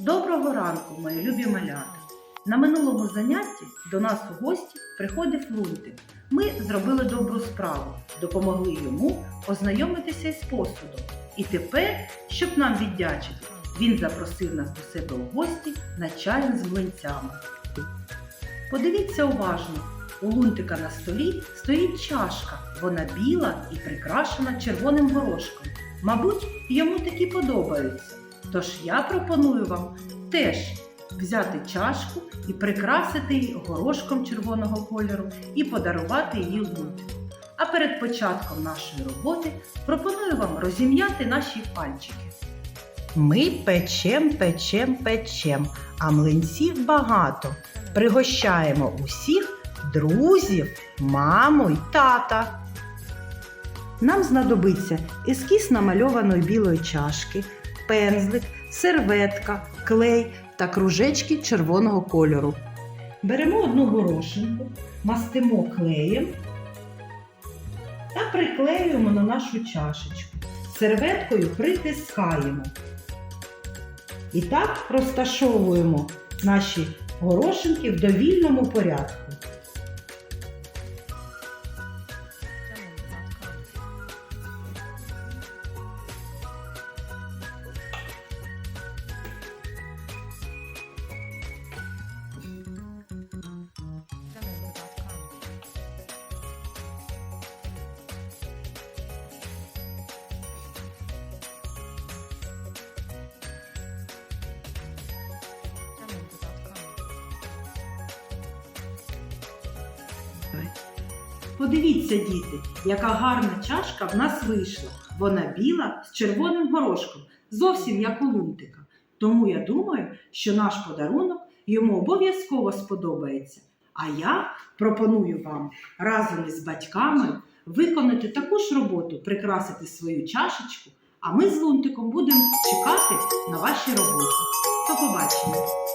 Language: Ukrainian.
Доброго ранку, мої любі малята! На минулому занятті до нас у гості приходив Лунтик. Ми зробили добру справу, допомогли йому ознайомитися із посудом. І тепер, щоб нам віддячити, він запросив нас до себе у гості на чай з млинцями. Подивіться уважно, у Лунтика на столі стоїть чашка. Вона біла і прикрашена червоним горошком. Мабуть, йому такі подобаються. Тож я пропоную вам теж взяти чашку і прикрасити її горошком червоного кольору і подарувати її лунтику. А перед початком нашої роботи пропоную вам розім'яти наші пальчики. Ми печем, печем, печем, а млинців багато. Пригощаємо усіх друзів, маму й тата. Нам знадобиться ескіз намальованої білої чашки, пензлик, серветка, клей та кружечки червоного кольору. Беремо одну горошинку, мастимо клеєм та приклеюємо на нашу чашечку. Серветкою притискаємо. І так розташовуємо наші горошинки в довільному порядку. Подивіться, діти, яка гарна чашка в нас вийшла. Вона біла з червоним горошком, зовсім як у лунтика. Тому я думаю, що наш подарунок йому обов'язково сподобається. А я пропоную вам разом із батьками виконати таку ж роботу, прикрасити свою чашечку, а ми з лунтиком будемо чекати на ваші роботи. До побачення!